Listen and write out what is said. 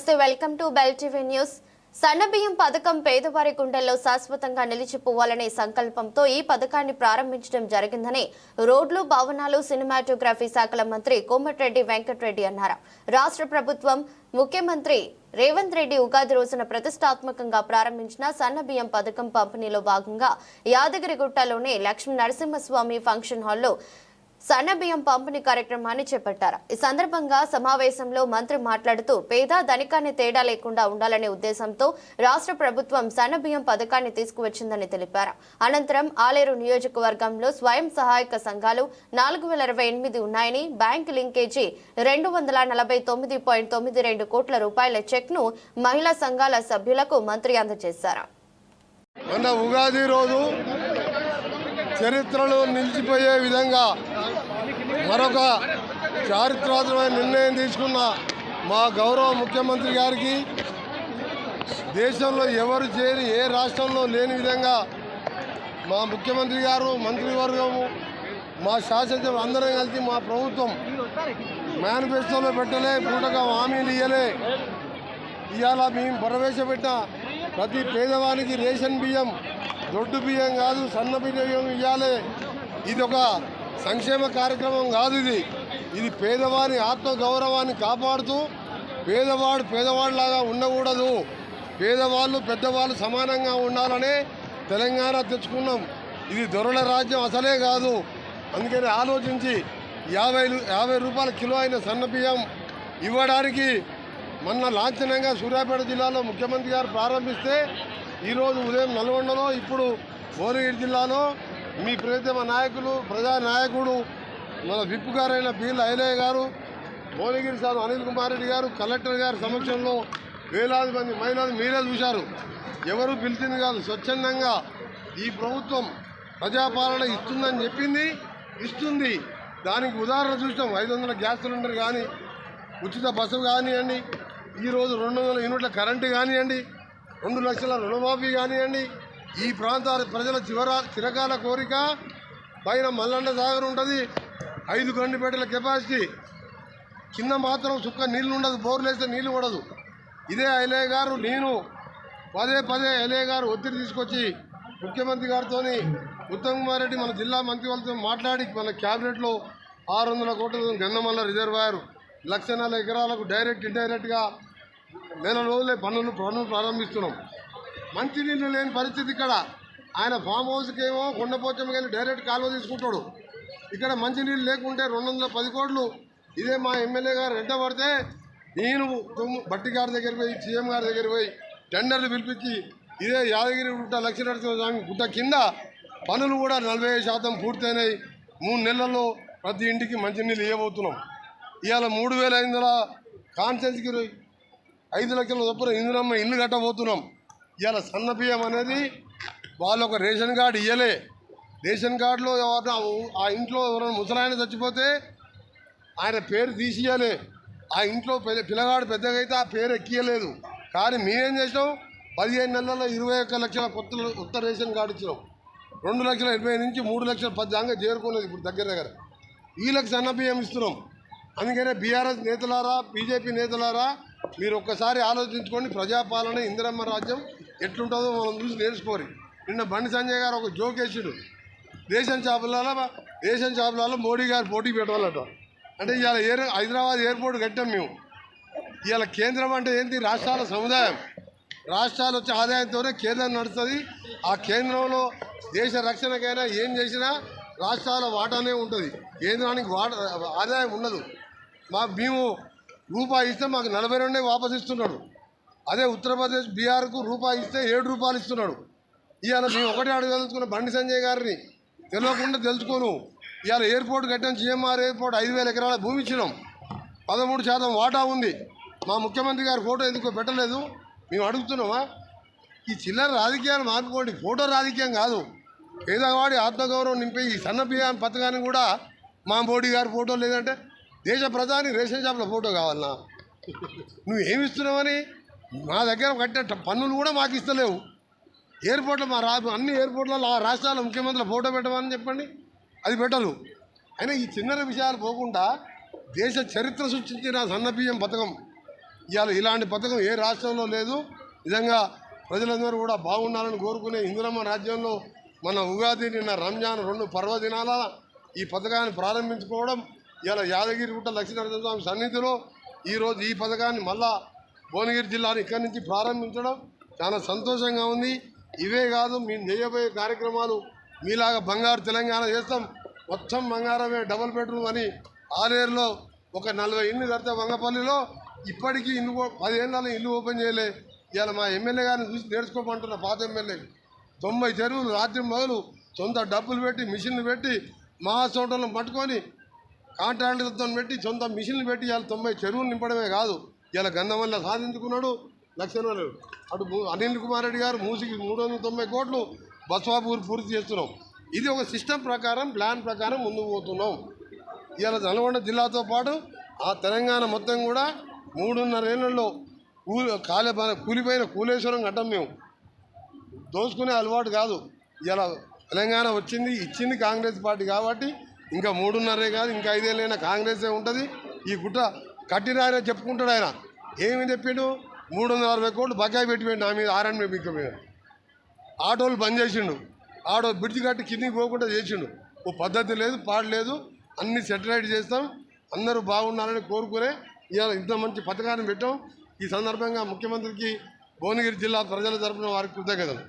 నమస్తే welcome to Bell TV news. సన్నబియ్యం పథకం పేదవారి గుండెల్లో శాశ్వతంగా నిలిచిపోవాలనే సంకల్పంతో ఈ పథకాన్ని ప్రారంభించడం జరిగిందని రోడ్లు భవనాలు సినిమాటోగ్రఫీ శాఖల మంత్రి కోమటిరెడ్డి వెంకటరెడ్డి అన్నారు. రాష్ట్ర ప్రభుత్వం ముఖ్యమంత్రి రేవంత్ రెడ్డి ఉగాది రోజున ప్రతిష్టాత్మకంగా ప్రారంభించిన సన్నబియ్యం పథకం పంపిణీలో భాగంగా యాదగిరిగుట్టలోని లక్ష్మీ నరసింహస్వామి ఫంక్షన్ హాల్లో సన్నబియ్యం పంపిణీ కార్యక్రమాన్ని చేపట్టారు. ఈ సందర్భంగా సమావేశంలో మంత్రి మాట్లాడుతూ పేద ధనికాన్ని తేడా లేకుండా ఉండాలనే ఉద్దేశంతో రాష్ట్ర ప్రభుత్వం సన్నబియ్యం పథకాన్ని తీసుకువచ్చిందని తెలిపారు. అనంతరం ఆలేరు నియోజకవర్గంలో స్వయం సహాయక సంఘాలు నాలుగు వేల ఇరవై ఎనిమిది ఉన్నాయని బ్యాంకు లింకేజీ రెండు వందల నలభై తొమ్మిది పాయింట్ తొమ్మిది రెండు కోట్ల రూపాయల చెక్ను మహిళా సంఘాల సభ్యులకు మంత్రి అందజేశారు. మొన్న ఉగాది రోజు చరిత్రలో నిలిచిపోయే విధంగా మరొక చారిత్రాత్మకమైన నిర్ణయం తీసుకున్న మా గౌరవ ముఖ్యమంత్రి గారికి దేశంలో ఎవరు చేయని ఏ రాష్ట్రంలో లేని విధంగా మా ముఖ్యమంత్రి గారు మంత్రివర్గము మా శాసనసభ అందరం కలిసి మా ప్రభుత్వం మేనిఫెస్టోలో పెట్టలే పూటగా హామీలు ఇయ్యలే. ఇవాళ మేము ప్రవేశపెట్టిన ప్రతి పేదవానికి రేషన్ బియ్యం దొడ్డు బియ్యం కాదు సన్న బియ్యం ఇవ్వాలి. ఇది ఒక సంక్షేమ కార్యక్రమం కాదు ఇది. ఇది పేదవాని ఆత్మగౌరవాన్ని కాపాడుతూ పేదవాడు పేదవాడిలాగా ఉండకూడదు. పేదవాళ్ళు పెద్దవాళ్ళు సమానంగా ఉండాలనే తెలంగాణ తెచ్చుకున్నాం. ఇది దొరల రాజ్యం అసలే కాదు. అందుకని ఆలోచించి యాభై యాభై రూపాయల కిలో అయిన సన్న బియ్యం ఇవ్వడానికి మొన్న లాంఛనంగా సూర్యాపేట జిల్లాలో ముఖ్యమంత్రి గారు ప్రారంభిస్తే ఈరోజు ఉదయం నల్గొండలో ఇప్పుడు భువనగిరి జిల్లాలో మీ ప్రియతమ నాయకులు ప్రజా నాయకుడు మన విప్ గారైన బీల్ ఐలయ్య గారు భువనగిరి సార్ అనిల్ కుమార్ రెడ్డి గారు కలెక్టర్ గారి సమక్షంలో వేలాది మంది మహిళలు మీరే చూశారు. ఎవరు పిలిచింది కాదు స్వచ్ఛందంగా ఈ ప్రభుత్వం ప్రజాపాలన ఇస్తుందని చెప్పింది ఇస్తుంది. దానికి ఉదాహరణ చూసినాం ఐదు వందల గ్యాస్ సిలిండర్ కానీ ఉచిత బస్సు కానివ్వండి ఈరోజు రెండు వందల యూనిట్ల కరెంటు కానివ్వండి రెండు లక్షల రుణమాఫీ కానివ్వండి ఈ ప్రాంతాల ప్రజల చివర చిరకాల కోరిక పైన మల్లన్న సాగర్ ఉంటుంది. ఐదు గండిపేటల కెపాసిటీ. కింద మాత్రం సుక్క నీళ్ళు ఉండదు బోర్లు వేస్తే నీళ్ళు పడదు. ఇదే ఐలయ్య గారు నేను పదే పదే ఐలయ్య గారు ఒత్తిడి తీసుకొచ్చి ముఖ్యమంత్రి గారితో ఉత్తమ్ కుమార్ రెడ్డి మన జిల్లా మంత్రి వాళ్ళతో మాట్లాడి మన క్యాబినెట్లో ఆరు వందల కోట్ల గన్నమల్ల రిజర్వాయర్ లక్ష ఎకరాలకు డైరెక్ట్ ఇండైరెక్ట్గా నెల రోజులే పనులు పనులు ప్రారంభిస్తున్నాం. మంచినీళ్ళు లేని పరిస్థితి ఇక్కడ. ఆయన ఫామ్ హౌస్కి ఏమో కొండపోచమ్మకి వెళ్ళి డైరెక్ట్ కాలువ తీసుకుంటాడు. ఇక్కడ మంచినీళ్ళు లేకుంటే రెండు వందల పది కోట్లు. ఇదే మా ఎమ్మెల్యే గారు వెంట పడితే నేను బట్టి గారి దగ్గర పోయి సీఎం గారి దగ్గర పోయి టెండర్లు పిలిపించి ఇదే యాదగిరి గుట్ట లక్ష్మీనరసింహ స్వామి గుట్ట కింద పనులు కూడా నలభై ఐదు శాతం పూర్తయినాయి. మూడు నెలల్లో ప్రతి ఇంటికి మంచినీళ్ళు ఇవ్వబోతున్నాం ఇవాళ మూడు వేల ఐదు వందల కాన్సెన్స్కి ఐదు లక్షల చొప్పున ఇందులమ్మ ఇల్లు కట్టబోతున్నాం. ఇవాళ సన్న బియ్యం అనేది వాళ్ళు ఒక రేషన్ కార్డు ఇవ్వలే రేషన్ కార్డులో ఎవరైనా ఆ ఇంట్లో ఎవరైనా ముసలాయన చచ్చిపోతే ఆయన పేరు తీసియలే ఆ ఇంట్లో పెద్ద పిల్లగాడు పెద్దగా అయితే ఆ పేరు ఎక్కియలేదు కానీ మేమేం చేసినాం? పదిహేను నెలల్లో ఇరవై ఒక్క లక్షల కొత్త కొత్త రేషన్ కార్డు ఇచ్చినాం. రెండు లక్షల ఇరవై నుంచి మూడు లక్షల పది దాకా చేరుకున్నది ఇప్పుడు దగ్గర దగ్గర. వీళ్ళకి సన్న బియ్యం ఇస్తున్నాం. అందుకనే బీఆర్ఎస్ నేతలారా బీజేపీ నేతలారా మీరు ఒక్కసారి ఆలోచించుకోండి. ప్రజాపాలన ఇందిరమ్మ రాజ్యం ఎట్లుంటుందో మనం చూసి నేర్చుకోరు. నిన్న బండి సంజయ్ గారు ఒక జోకేసుడు రేషన్ షాపులలో రేషన్ షాపులలో మోడీ గారు పోటీ పెట్టాలట అంటే ఇవాళ ఎయిర్ హైదరాబాద్ ఎయిర్పోర్ట్ కట్టాం మేము. ఇవాళ కేంద్రం అంటే ఏంటి రాష్ట్రాల సముదాయం. రాష్ట్రాలు వచ్చే ఆదాయంతోనే కేంద్రం నడుస్తుంది. ఆ కేంద్రంలో దేశ రక్షణకైనా ఏం చేసినా రాష్ట్రాల వాటానే ఉంటుంది. కేంద్రానికి వాట ఆదాయం ఉండదు. మా మేము రూపాయి ఇస్తే మాకు నలభై రెండే వాపసు ఇస్తున్నాడు అదే ఉత్తరప్రదేశ్ బీహార్కు రూపాయి ఇస్తే ఏడు రూపాయలు ఇస్తున్నాడు. ఇవాళ మేము ఒకటే అడగదలుచుకున్న బండి సంజయ్ గారిని తెలియకుండా తెలుసుకోను ఇవాళ ఎయిర్పోర్ట్ కట్టాం జిఎంఆర్ ఎయిర్పోర్ట్ ఐదు వేల ఎకరాల భూమి ఇచ్చినాం. పదమూడు శాతం వాటా ఉంది. మా ముఖ్యమంత్రి గారి ఫోటో ఎందుకో పెట్టలేదు? మేము అడుగుతున్నామా? ఈ చిల్లర రాజకీయాలు మార్చుకోండి ఫోటో రాజకీయం కాదు. పేదవాడి ఆత్మగౌరవం నింపే ఈ సన్న బియ్యం పథకాన్ని కూడా మా మోడీ గారి ఫోటో లేదంటే దేశ ప్రధాని రేషన్ షాప్ల ఫోటో కావాలన్నా నువ్వు ఏమిస్తున్నావని మా దగ్గర కట్టే పన్నులు కూడా మాకు ఇస్తలేవు. ఎయిర్పోర్ట్లో మా రా అన్ని ఎయిర్పోర్ట్లలో ఆ రాష్ట్రాల ముఖ్యమంత్రుల ఫోటో పెట్టమని చెప్పండి. అది పెట్టరు. అయినా ఈ చిన్నర విషయాలు పోకుండా దేశ చరిత్ర సృష్టించిన సన్నబియ్యం పథకం. ఇవాళ ఇలాంటి పథకం ఏ రాష్ట్రంలో లేదు. నిజంగా ప్రజలందరూ కూడా బాగుండాలని కోరుకునే ఇందిరమ్మ రాజ్యంలో మన ఉగాది నిన్న రంజాన్ రెండు పర్వదినాల ఈ పథకాన్ని ప్రారంభించుకోవడం ఇవాళ యాదగిరిగుట్ట లక్ష్మీనరసింహస్వామి సన్నిధిలో ఈరోజు ఈ పథకాన్ని మళ్ళా భువనగిరి జిల్లాను ఇక్కడి నుంచి ప్రారంభించడం చాలా సంతోషంగా ఉంది. ఇవే కాదు మేము చేయబోయే కార్యక్రమాలు మీలాగా బంగారు తెలంగాణ చేస్తాం. మొత్తం బంగారమే డబుల్ బెడ్రూమ్ అని ఆరేరులో ఒక నలభై ఇల్లు కడితే వంగపల్లిలో ఇప్పటికీ ఇల్లు ఓ- ఇల్లు ఓపెన్ చేయలే. ఇవాళ మా ఎమ్మెల్యే గారిని చూసి నేర్చుకోమంటున్న పాత ఎమ్మెల్యే తొంభై చెరువులు రాత్రి మొదలు సొంత డబ్బులు పెట్టి మిషన్లు పెట్టి మహాసోటలను పట్టుకొని కాంట్రాక్టర్తో పెట్టి సొంత మిషన్లు పెట్టి ఇవాళ తొంభై చెరువులు నింపడమే కాదు. ఇలా గంధమల్ల సాధించుకున్నాడు లక్షణాలు. అటు అనిల్ కుమార్ రెడ్డి గారు మూసికి మూడు వందల తొంభై కోట్లు బస్వాపూర్ పూర్తి చేస్తున్నాం. ఇది ఒక సిస్టమ్ ప్రకారం ప్లాన్ ప్రకారం ముందుకు పోతున్నాం. ఇవాళ నల్గొండ జిల్లాతో పాటు ఆ తెలంగాణ మొత్తం కూడా మూడున్నర ఏళ్ళలో కూలి కాలే కూలిపోయిన కూలేశ్వరం కట్టం మేము. దోచుకునే అలవాటు కాదు. ఇలా తెలంగాణ వచ్చింది ఇచ్చింది కాంగ్రెస్ పార్టీ కాబట్టి ఇంకా మూడున్నరే కాదు ఇంకా ఐదేళ్ళైనా కాంగ్రెసే ఉంటుంది. ఈ గుట్ట కట్టినారని చెప్పుకుంటాడు ఆయన. ఏమి చెప్పిండు? మూడు వందల అరవై కోట్లు బకాయి పెట్టిపోయింది నా మీద ఆర్ఎన్ బిక్క మీద. ఆటోలు బంద్ చేసిండు. ఆటో బ్రిడ్జ్ కట్టి కిందికి పోకుండా చేసిండు. ఓ పద్ధతి లేదు పాడు లేదు. అన్ని సెటిలైట్ చేస్తాం. అందరూ బాగుండాలని కోరుకునే ఇవాళ ఇంత మంచి పథకాన్ని పెట్టాం. ఈ సందర్భంగా ముఖ్యమంత్రికి భువనగిరి జిల్లా ప్రజల తరపున వారికి కృతజ్ఞతలు.